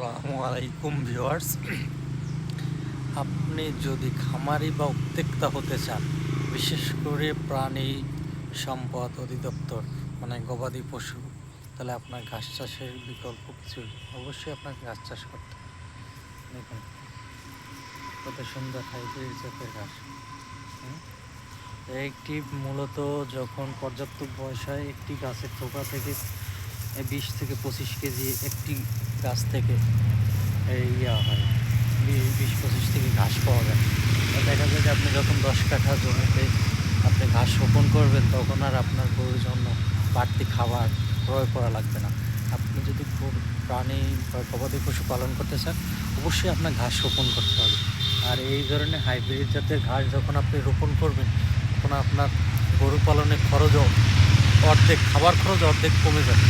আসসালামু আলাইকুম আপনি যদি খামারি বা উদ্যোক্তা হতে চান, বিশেষ করে প্রাণী সম্পদ অধিদপ্তর মানে গবাদি পশু, তাহলে আপনার ঘাস চাষের বিকল্প নেই। অবশ্যই আপনাকে ঘাস চাষ করতে দেখুন, কত সুন্দর হাইব্রিড জাতের ঘাস। একটি মূলত যখন পর্যাপ্ত বয়স হয়, একটি গাছের থোকা থেকে বিশ থেকে পঁচিশ কেজি একটি গাছ থেকে ইয়া হয়। বিশ পঁচিশ থেকে ঘাস পাওয়া যায়। দেখা যায় যে আপনি যখন দশ কাঠা জমিতে আপনি ঘাস রোপণ করবেন, তখন আর আপনার গরুর জন্য বাড়তি খাবার ক্রয় করা লাগবে না। আপনি যদি প্রাণী বা গবাদি পশু পালন করতে চান, অবশ্যই আপনার ঘাস রোপণ করতে হবে। আর এই ধরনের হাইব্রিড জাতের ঘাস যখন আপনি রোপণ করবেন, তখন আপনার গরু পালনের খরচও অর্ধেক, খাবার খরচ অর্ধেক কমে যাবে।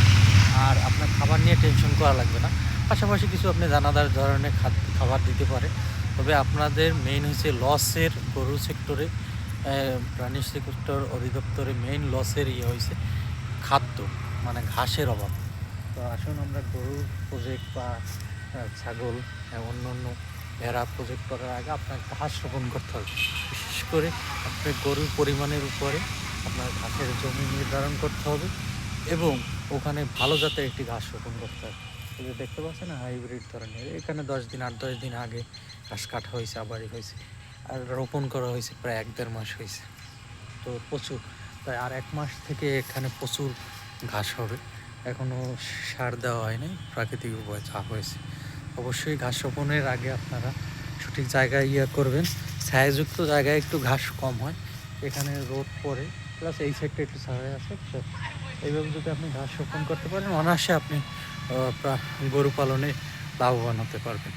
নিয়ে টেনশন করা লাগবে না। পাশাপাশি কিছু আপনি দানাদার ধরনের খাবার দিতে পারে। তবে আপনাদের মেইন হচ্ছে লসের গরু সেক্টরে প্রাণী সেক্টর অধিদপ্তরে মেইন লসের ইয়ে হয়েছে খাদ্য মানে ঘাসের অভাব। তো আসুন আমরা গরুর প্রজেক্ট বা ছাগল অন্য অন্য ভেড়া প্রজেক্ট করার আগে আপনার ঘাস রোপণ করতে হবে। বিশেষ করে আপনার গরুর পরিমাণের উপরে আপনার ঘাসের জমি নির্ধারণ করতে হবে এবং ওখানে ভালো জাতের একটি ঘাস রোপণ করতে হবে এই যে দেখতে পাচ্ছেন হাইব্রিড ধরনের। এখানে দশ দিন আট, দশ দিন আগে ঘাস কাটা হয়েছে আবারই হয়েছে। আর রোপণ করা হয়েছে প্রায় এক, দেড় মাস হয়েছে। তো প্রচুর তাই আর এক মাস থেকে এখানে প্রচুর ঘাস হবে। এখনও সার দেওয়া হয়নি প্রাকৃতিক উপায় যা হয়েছে। অবশ্যই ঘাস রোপণের আগে আপনারা সঠিক জায়গায় ইয়ে করবেন। ছায়াযুক্ত জায়গায় একটু ঘাস কম হয়। এখানে রোদ পড়ে, প্লাস এই সাইডটা একটু ছায়া আছে এইভাবে যদি আপনি ঘাস রোপণ করতে পারেন অনায়াসে আপনি গরু পালনে লাভবান হতে পারবেন।